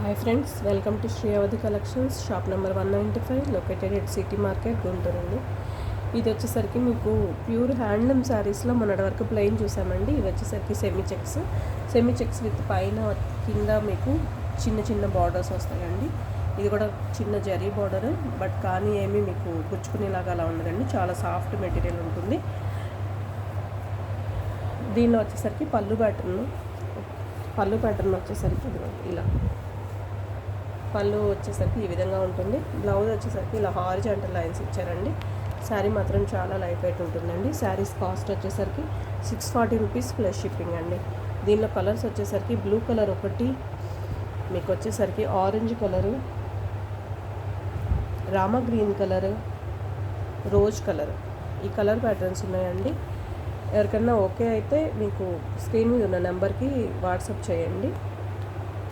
Hi friends welcome to Shreeyavathi collections shop number one ninety five located at city market Guntur అండి ఇది వచ్చేసరికి మీకు pure handloom శారీస్లో మొన్నటి వరకు ప్లెయిన్ చూసామండి. ఇది వచ్చేసరికి semi checks semi checks with పైన కింద మీకు చిన్న చిన్న బార్డర్స్ వస్తాయండి. ఇది కూడా చిన్న జరీ బార్డర్ బట్ కానీ ఏమీ మీకు గుచ్చుకునేలాగా అలా ఉండదండి. చాలా సాఫ్ట్ మెటీరియల్ ఉంటుంది. దీనిలో వచ్చేసరికి పళ్ళు ప్యాటర్న్ పళ్ళు ప్యాటర్న్ వచ్చేసరికి ఇలా. పళ్ళు వచ్చేసరికి ఈ విధంగా ఉంటుంది. బ్లౌజ్ వచ్చేసరికి ఇలా హారిజాంటల్ లైన్స్ ఇచ్చారండి. శారీ మాత్రం చాలా లైట్ వెయిట్ ఉంటుందండి. శారీస్ కాస్ట్ వచ్చేసరికి six forty rupees plus shipping అండి. దీనిలో కలర్స్ వచ్చేసరికి బ్లూ కలర్ ఒకటి మీకు వచ్చేసరికి orange colour Rama green colour rose colour. ఈ కలర్ ప్యాటర్న్స్ ఉన్నాయండి. ఎవరికైనా ఓకే అయితే మీకు స్క్రీన్ మీద ఉన్న నెంబర్కి వాట్సాప్ చేయండి.